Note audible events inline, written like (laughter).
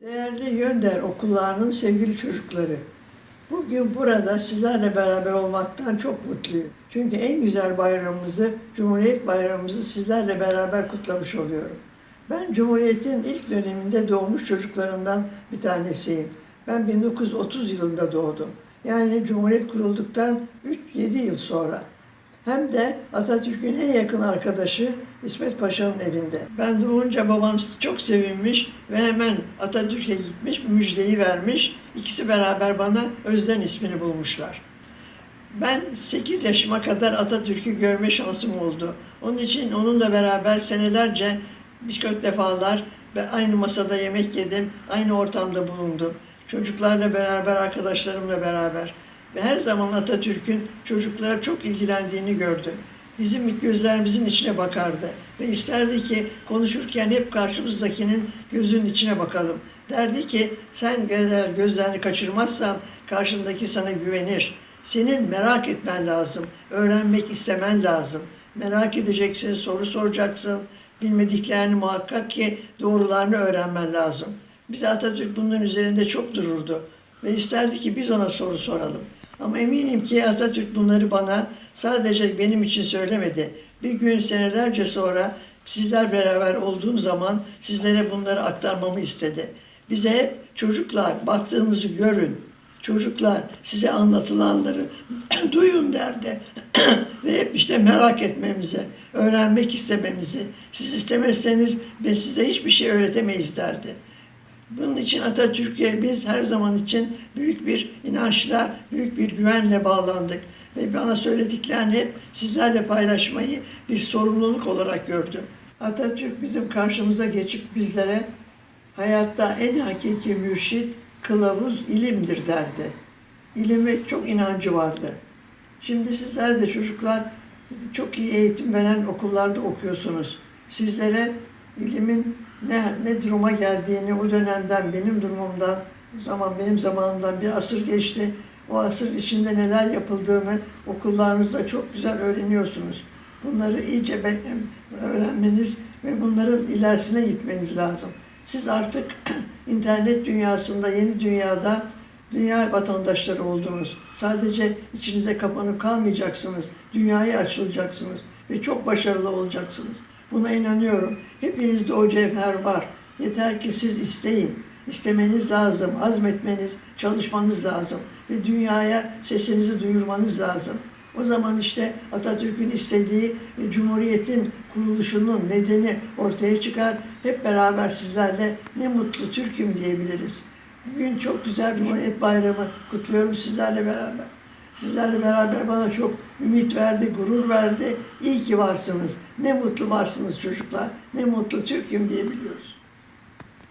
Değerli Yönder okullarının sevgili çocukları. Bugün burada sizlerle beraber olmaktan çok mutluyum. Çünkü en güzel bayramımızı, Cumhuriyet Bayramımızı sizlerle beraber kutlamış oluyorum. Ben Cumhuriyet'in ilk döneminde doğmuş çocuklarından bir tanesiyim. Ben 1930 yılında doğdum. Yani Cumhuriyet kurulduktan 3-7 yıl sonra. Hem de Atatürk'ün en yakın arkadaşı İsmet Paşa'nın evinde. Ben doğunca babam çok sevinmiş ve hemen Atatürk'e gitmiş, müjdeyi vermiş. İkisi beraber bana Özden ismini bulmuşlar. Ben 8 yaşıma kadar Atatürk'ü görme şansım oldu. Onun için onunla beraber senelerce birçok defalar ve aynı masada yemek yedim, aynı ortamda bulundum. Çocuklarla beraber, arkadaşlarımla beraber. Ve her zaman Atatürk'ün çocuklara çok ilgilendiğini gördüm. Bizim gözlerimizin içine bakardı. Ve isterdi ki konuşurken hep karşımızdakinin gözünün içine bakalım. Derdi ki sen eğer gözlerini kaçırmazsan karşındaki sana güvenir. Senin merak etmen lazım. Öğrenmek istemen lazım. Merak edeceksin, soru soracaksın. Bilmediklerini muhakkak ki doğrularını öğrenmen lazım. Biz Atatürk bunun üzerinde çok dururdu. Ve isterdi ki biz ona soru soralım. Ama eminim ki Atatürk bunları bana sadece benim için söylemedi. Bir gün senelerce sonra sizler beraber olduğum zaman sizlere bunları aktarmamı istedi. Bize hep çocuklar baktığınızı görün. Çocuklar size anlatılanları (clears throat) duyun derdi. (clears throat) Ve hep işte merak etmemizi, öğrenmek istememizi, siz istemezseniz biz size hiçbir şey öğretemeyiz derdi. Bunun için Atatürk'e biz her zaman için büyük bir inançla, büyük bir güvenle bağlandık. Ve bana söylediklerini hep sizlerle paylaşmayı bir sorumluluk olarak gördüm. Atatürk bizim karşımıza geçip bizlere hayatta en hakiki mürşit, kılavuz ilimdir derdi. İlime çok inancı vardı. Şimdi sizler de çocuklar çok iyi eğitim veren okullarda okuyorsunuz. Sizlere ilimin ne, ne duruma geldiğini o dönemden, benim durumumdan, zaman benim zamanımdan bir asır geçti. O asır içinde neler yapıldığını okullarınızda çok güzel öğreniyorsunuz. Bunları iyice öğrenmeniz ve bunların ilerisine gitmeniz lazım. Siz artık (clears throat) internet dünyasında, yeni dünyada dünya vatandaşları oldunuz. Sadece içinize kapanıp kalmayacaksınız. Dünyaya açılacaksınız ve çok başarılı olacaksınız. Buna inanıyorum. Hepinizde o cevher var. Yeter ki siz isteyin. İstemeniz lazım, azmetmeniz, çalışmanız lazım ve dünyaya sesinizi duyurmanız lazım. O zaman işte Atatürk'ün istediği Cumhuriyet'in kuruluşunun nedeni ortaya çıkar. Hep beraber sizlerle ne mutlu Türk'üm diyebiliriz. Bugün çok güzel Cumhuriyet Bayramı kutluyorum sizlerle beraber. Sizlerle beraber bana çok ümit verdi, gurur verdi. İyi ki varsınız. Ne mutlu varsınız çocuklar. Ne mutlu Türk'üm diyebiliyoruz.